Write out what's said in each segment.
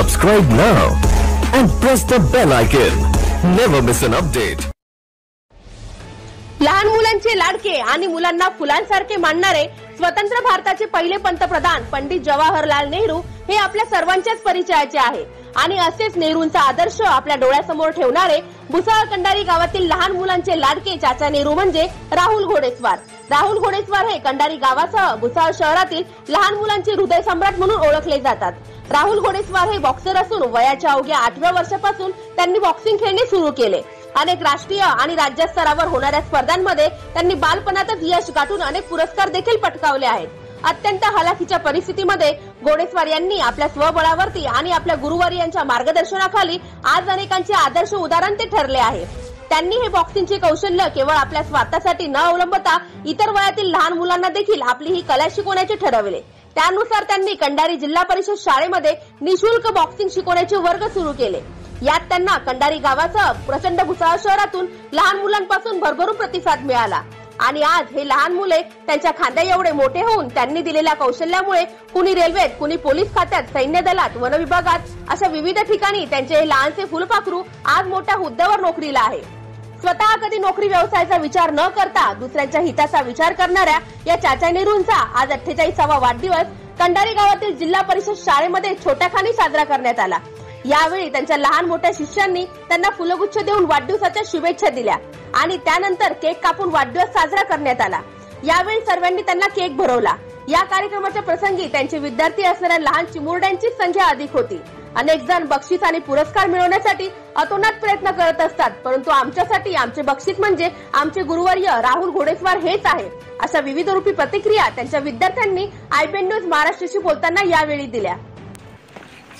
Subscribe now and press the bell icon. Never miss an update. लहान मुलांचे लाडके आणि मुलांना फुलांसारखे मानणारे स्वतंत्र भारताचे पहिले पंतप्रधान पंडित जवाहरलाल नेहरू हे आपल्या सर्वांच्याच परिचयाचे आहे आणि असेच नेहरूंचा आदर्श आपल्या डोळ्यासमोर ठेवणारे भुसाळ कंडारी गावातील लहान मुलांचे लाडके चाचा नेहरू म्हणजे राहुल घोडेस्वार राहुल घोडेस्वार हे कंडारी गावासह भुसाळ शहरातील लहान मुलांचे हृदय सम्राट म्हणून ओळखले जातात. राहुल घोडेस्वार हे बॉक्सर असून वयाच्या अवघ्या आठव्या वर्षापासून त्यांनी बॉक्सिंग खेळणे सुरू केले. अनेक राष्ट्रीय आणि राज्य स्तरावर होणाऱ्या स्पर्धांमध्ये त्यांनी बालपणातच यश गाठून अनेक पुरस्कार देखील पटकावले आहेत. अत्यंत हलाखीच्या परिस्थितीमध्ये घोडेस्वार यांनी आपल्या स्वबळावरती आणि आपल्या गुरुवारी यांच्या मार्गदर्शनाखाली आज अनेकांचे आदर्श उदाहरण ते ठरले आहे. त्यांनी हे बॉक्सिंगचे कौशल्य केवळ आपल्या स्वार्थासाठी न अवलंबता इतर वयातील लहान मुलांना देखील आपली ही कला शिकवण्याचे ठरवले. त्यानुसार त्यांनी कंडारी जिल्हा परिषद शाळेमध्ये निशुल्क बॉक्सिंग शिकवण्याचे वर्ग सुरू केले. यात त्यांना कंडारी गावासह प्रचंड भुसावळ शहरातून लहान मुलांपासून भरभरून प्रतिसाद मिळाला. आणि आज हे लहान मुले त्यांच्या खांद्या एवढे मोठे होऊन त्यांनी दिलेल्या कौशल्यामुळे कुणी रेल्वेत कुणी पोलीस खात्यात सैन्य दलात वन विभागात अशा विविध ठिकाणी त्यांचे हे लहानसे फुलपाखरू आज मोठ्या हुद्द्यावर नोकरीला आहे. स्वतः कधी नोकरी व्यवसायाचा विचार न करता दुसऱ्यांच्या हिताचा विचार करणाऱ्या या चाचा नेहरूंचा आज अठ्ठेचाळीसावा वाढदिवस कंडारी गावातील जिल्हा परिषद शाळेमध्ये छोट्याखानी साजरा करण्यात आला. यावेळी त्यांच्या लहान मोठ्या शिष्यांनी त्यांना फुलगुच्छ देऊन वाढदिवसाच्या शुभेच्छा दिल्या आणि त्यानंतर केक कापून वाढदिवस साजरा करण्यात आला. यावेळी सर्वांनी त्यांना केक भरवला. या कार्यक्रमाच्या प्रसंगी त्यांचे विद्यार्थी असणाऱ्या लहान चिमुरड्यांची संख्या अधिक होती. अनेक जण बक्षीस आणि पुरस्कार मिळवण्यासाठी अतोनात प्रयत्न करत असतात परंतु आमच्यासाठी आमचे बक्षीस म्हणजे आमचे गुरुवर्य राहुल घोडेस्वार हेच आहे अशा विविध रूपी प्रतिक्रिया त्यांच्या विद्यार्थ्यांनी आयपीएन न्यूज महाराष्ट्राशी बोलताना यावेळी दिल्या.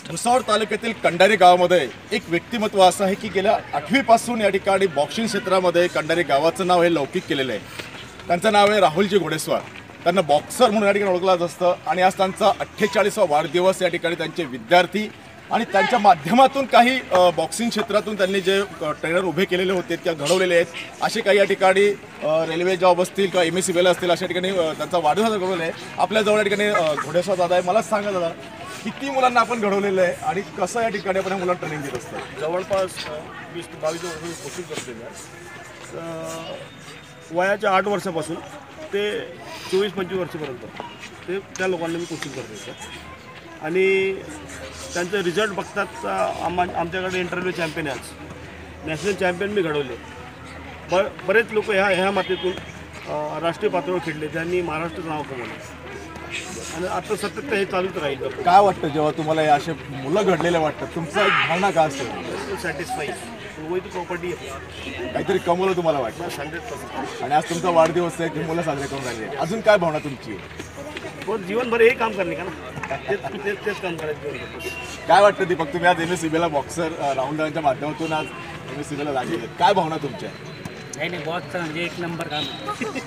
भुसावळ तालुक्यातील कंडारी गावामध्ये एक व्यक्तिमत्व असं आहे की गेल्या आठवीपासून या ठिकाणी बॉक्सिंग क्षेत्रामध्ये कंडारी गावाचं नाव हे लौकिक केलेलं आहे. त्यांचं नाव आहे राहुलजी घोडेस्वार. त्यांना बॉक्सर म्हणून या ठिकाणी ओळखलं जात असतं. आणि आज त्यांचा अठ्ठेचाळीसवा वाढदिवस या ठिकाणी त्यांचे विद्यार्थी आणि त्यांच्या माध्यमातून काही बॉक्सिंग क्षेत्रातून त्यांनी जे ट्रेनर उभे केलेले होते किंवा घडवलेले आहेत. असे काही या ठिकाणी रेल्वे जॉब असतील किंवा एम एस सी असतील अशा ठिकाणी त्यांचा वाढदिवस घडवलेला आहे. आपल्या जवळ या ठिकाणी अ, दादा आहे. मला सांगा दादा किती मुलांना आपण घडवलेलं आहे आणि कसं या ठिकाणी आपण मुलांना ट्रेनिंग देत असतं? जवळपास वीस ते बावीस वर्ष कोचिंग करते वयाच्या आठ वर्षापासून ते चोवीस पंचवीस वर्षापर्यंत. ते त्या लोकांना मी कोचिंग करतो आणि त्यांचे रिझल्ट बघतात आम्हा आमच्याकडे इंटरव्ह्यू चॅम्पियन आहे आज नॅशनल चॅम्पियन मी घडवले. ब बरेच लोक ह्या ह्या मातीतून राष्ट्रीय पातळीवर खेळले. त्यांनी महाराष्ट्राचं नाव कमवलं. आणि आता सतत हे चालूच राहील. काय वाटतं जेव्हा तुम्हाला हे असे मुलं घडलेले वाटतात? तुमचा एक भावना काय असेल? सॅटिस्फाई वैध प्रॉपर्टी काहीतरी कमवलं तुम्हाला वाटतं? हंड्रेड पर्सेंट आणि आज तुमचा वाढदिवस आहे की मुलं साजरे करून राहिले अजून काय भावना तुमची? वो जीवनभर हे काम करणे का ना? तेच तेच तेच काम करायचं जीवनभर. काय वाटतं दीपक तुम्ही आज एम एस सीबीला बॉक्सर राहुल दादांच्या माध्यमातून आज एम एस सीबीला लागले काय भावना तुमच्या? नाही नाही बॉसचं म्हणजे एक नंबर काम आहे.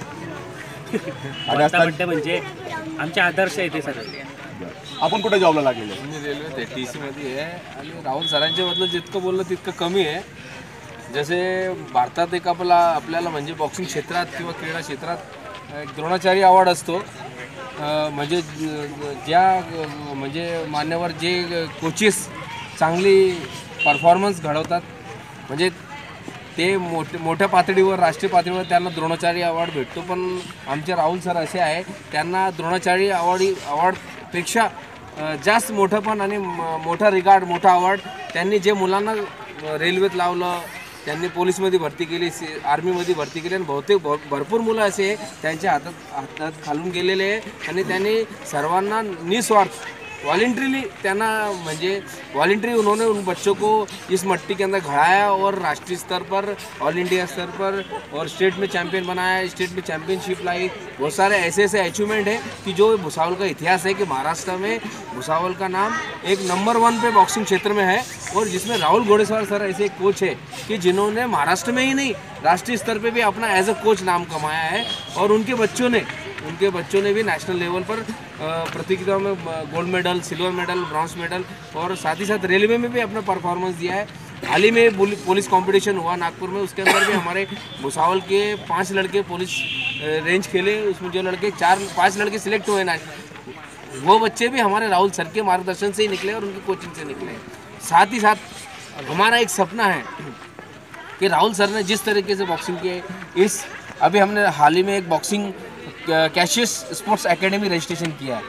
आणि आता म्हणजे आमचे आदर्श आहे ते सगळे. आपण कुठे जॉबला लागलेले? मी रेल्वेत आहे टी सीमध्ये आहे आणि राहुल सरांच्या बद्दल जितकं बोललं तितकं कमी आहे. जसे भारतात एक आपला आपल्याला म्हणजे बॉक्सिंग क्षेत्रात किंवा क्रीडा क्षेत्रात एक द्रोणाचार्य अवॉर्ड असतो. अं, म्हणजे ज- ज्या अं, म्हणजे मान्यवर जे कोचेस चांगली परफॉर्मन्स घडवतात म्हणजे ते मोठे मोठ्या पातळीवर राष्ट्रीय पातळीवर त्यांना द्रोणाचार्य अवॉर्ड भेटतो. पण आमचे राहुल सर असे आहे त्यांना द्रोणाचार्य अवॉर्ड अवॉर्ड पेक्षा जास्त मोठं पण आणि म- मोठा रिगार्ड मोठा अवॉर्ड. त्यांनी जे मुलांना रेल्वेत लावलं त्यांनी पोलीसमध्ये भरती केली सी आर्मीमध्ये भरती केली आणि बहुतेक भ भरपूर मुलं असे त्यांच्या हातात हातात खालून गेलेले आहे. आणि त्यांनी सर्वांना निस्वार्थ वॉलेंट्रीली त्यांना म्हणजे वॉलेंट्री उन्होंने उन बच्चों को इस मट्टी के अंदर घड़ाया और राष्ट्रीय स्तर पर ऑल इंडिया स्तर पर और स्टेट में चैंपियन बनाया स्टेट में चैंपियनशिप लाई। बहुत सारे ऐसे ऐसे अचीवमेंट हैं कि जो भुसावल का इतिहास है कि महाराष्ट्र में भुसावल का नाम एक नंबर वन पे बॉक्सिंग क्षेत्र में है। और जिसमें राहुल घोड़ेसवार सर ऐसे एक कोच है कि जिन्होंने महाराष्ट्र में ही नहीं, राष्ट्रीय स्तर पे भी अपना एज अ कोच नाम कमाया है और उनके बच्चों ने, उनके बच्चों ने भी नेशनल लेवल पर प्रतियोगिताओं में gold medal silver medal bronze medal और साथ ही साथ रेलवे में भी अपना परफॉर्मेंस दिया है। हाल ही में पुलिस कंपटीशन हुआ नागपुर में, उसके अंदर भी हमारे भुसावल के पाँच लड़के पुलिस रेंज खेले, उसमें जो लड़के, चार, पाँच लड़के सिलेक्ट हुए ना, वो बच्चे भी हमारे राहुल सर के मार्गदर्शन से ही निकले और उनकी कोचिंग से निकले। साथ ही साथ हमारा एक सपना है कि राहुल सर ने जिस तरीके से बॉक्सिंग की है, इस अभी हमने हाल ही में एक boxing Cassius sports academy registration KIA है,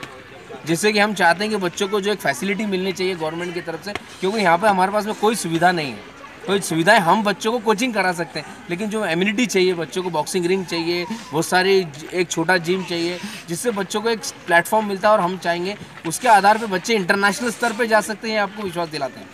जिससे कि हम चाहते हैं कि बच्चों को जो एक फैसिलिटी मिलनी चाहिए गवर्नमेंट की तरफ़ से, क्योंकि यहाँ पर हमारे पास में कोई सुविधा नहीं है। कोई सुविधाएँ हम बच्चों को कोचिंग करा सकते हैं। लेकिन जो एम्यूनिटी चाहिए बच्चों को बॉक्सिंग रिंग चाहिए बहुत सारी एक छोटा जिम चाहिए जिससे बच्चों को एक प्लेटफॉर्म मिलता है और हम चाहेंगे उसके आधार पर बच्चे इंटरनेशनल स्तर पर जा सकते हैं ये आपको विश्वास दिलाते हैं।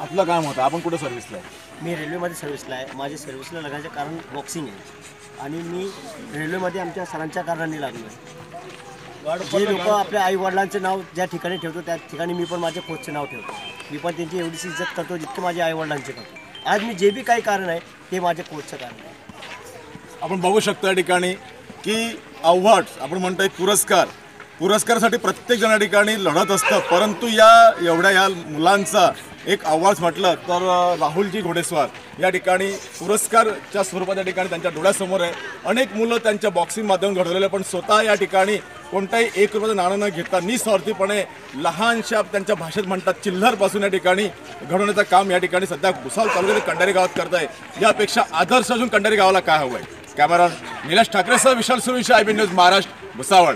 आपलं काम होतं आपण कुठं सर्व्हिसला आहे मी रेल्वेमध्ये सर्व्हिसला आहे माझी सर्व्हिसला लगायचं कारण बॉक्सिंग आहे. आणि मी रेल्वेमध्ये आमच्या सरांच्या कारणाने लागलो आहे जे लोक आपल्या आई वडिलांचं नाव ज्या ठिकाणी ठेवतो त्या ठिकाणी मी पण माझ्या कोचचं नाव ठेवतो. मी पण त्यांची इज़्ज़त करतो जितके माझ्या आई वडिलांचे करतो. आज मी जे बी काही कारण आहे ते माझ्या कोचचं कारण आहे. आपण बघू शकतो या ठिकाणी की अवॉर्ड आपण म्हणतो एक पुरस्कार पुरस्कारासाठी प्रत्येक जण या ठिकाणी लढत असतं. परंतु या एवढ्या या मुलांचा एक आवाज म्हटलं तर राहुलजी घोडेस्वार या ठिकाणी पुरस्कारच्या स्वरूपात या ठिकाणी त्यांच्या डोळ्यासमोर आहे. अनेक मुलं त्यांच्या बॉक्सिंग माध्यमातून घडवलेले पण स्वतः या ठिकाणी कोणताही एक रुपयाचं नाणं न घेता निस्वार्थीपणे लहानशा त्यांच्या भाषेत म्हणतात चिल्लरपासून या ठिकाणी घडवण्याचं काम या ठिकाणी सध्या भुसावळ तालुक्यातील कंडारी गावात करत आहे. यापेक्षा आदर्श अजून कंडारी गावाला काय हवं आहे camera Nilesh ठाकरेसह Vishal Suresh I B news Maharashtra Bhusawal.